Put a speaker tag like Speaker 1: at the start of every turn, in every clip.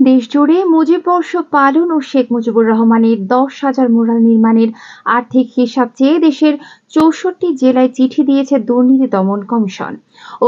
Speaker 1: দেশজুড়ে মুজিব বর্ষ পালন ও শেখ মুজিবুর রহমানের দশ হাজার মুরাল নির্মাণের আর্থিক হিসাব চেয়ে দেশের চৌষট্টি জেলায় চিঠি দিয়েছে দুর্নীতি দমন কমিশন।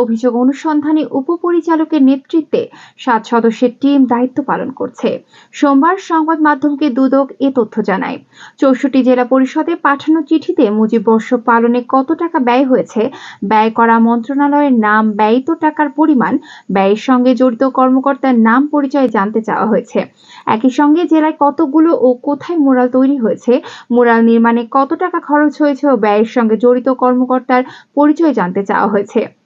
Speaker 1: অভিযোগ অনুসন্ধানে উপপরিচালকের নেতৃত্বে সাত সদস্যের টিম দায়িত্ব পালন করছে। সোমবার সংবাদ মাধ্যমকে দুদক এ তথ্য জানায়। চৌষট্টি জেলা পরিষদে পাঠানো চিঠিতে মুজিব বর্ষ পালনে কত টাকা ব্যয় হয়েছে, ব্যয় করা মন্ত্রণালয়ের নাম ব্যয়িত টাকার পরিমাণ, ব্যয়ের সঙ্গে জড়িত কর্মকর্তার নাম পরিচয় জানতে চাওয়া হয়েছে। একই সঙ্গে জেলায় কতগুলো ও কোথায় মুরাল তৈরি হয়েছে মুরাল নির্মাণে কত টাকা খরচ হয়েছে ও ব্যয়ের সঙ্গে জড়িত কর্মকর্তার পরিচয় জানতে চাওয়া হয়েছে।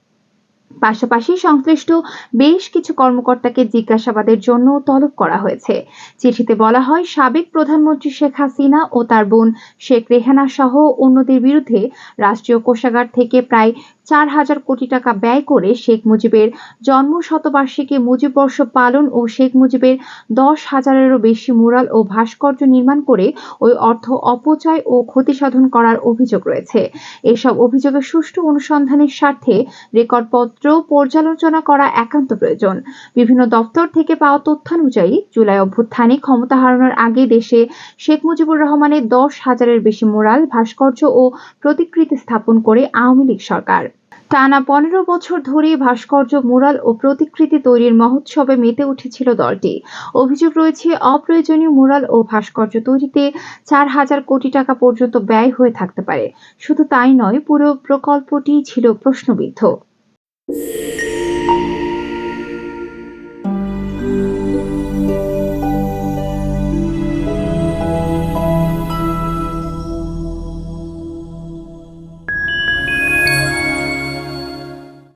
Speaker 1: পাশাপাশি সংশ্লিষ্ট বেশ কিছু কর্মকর্তাকে জিজ্ঞাসাবাদের জন্য তলব করা হয়েছে। চিঠিতে বলা হয়, সাবেক প্রধানমন্ত্রী শেখ হাসিনা ও তার বোন শেখ রেহানা সহ অন্যদের বিরুদ্ধে রাষ্ট্রীয় কোষাগার থেকে প্রায় চার হাজার কোটি টাকা ব্যয় করে শেখ মুজিবের জন্ম শতবার্ষিকী মুজিববর্ষ পালন ও শেখ মুজিবের দশ হাজারেরও বেশি মুরাল ও ভাস্কর্য নির্মাণ করে ওই অর্থ অপচয় ও ক্ষতিসাধন করার অভিযোগ রয়েছে। এসব অভিযোগের সুষ্ঠু অনুসন্ধানের স্বার্থে রেকর্ডপত্র পর্যালোচনা করা একান্ত প্রয়োজন। বিভিন্ন দপ্তর থেকে পাওয়া তথ্যানুযায়ী জুলাই অভ্যুত্থানে ক্ষমতা হারানোর আগে দেশে শেখ মুজিবুর রহমানের দশ হাজারের বেশি মোরাল, ভাস্কর্য ও প্রতিকৃতি স্থাপন করে আওয়ামী লীগ সরকার। টানা পনেরো বছর ধরে ভাস্কর্য, মুরাল ও প্রতিকৃতি তৈরির মহোৎসবে মেতে উঠেছিল দলটি। অভিযোগ রয়েছে, অপ্রয়োজনীয় মুরাল ও ভাস্কর্য তৈরিতে চার হাজার কোটি টাকা পর্যন্ত ব্যয় হয়ে থাকতে পারে। শুধু তাই নয়, পুরো প্রকল্পটি ছিল প্রশ্নবিদ্ধ।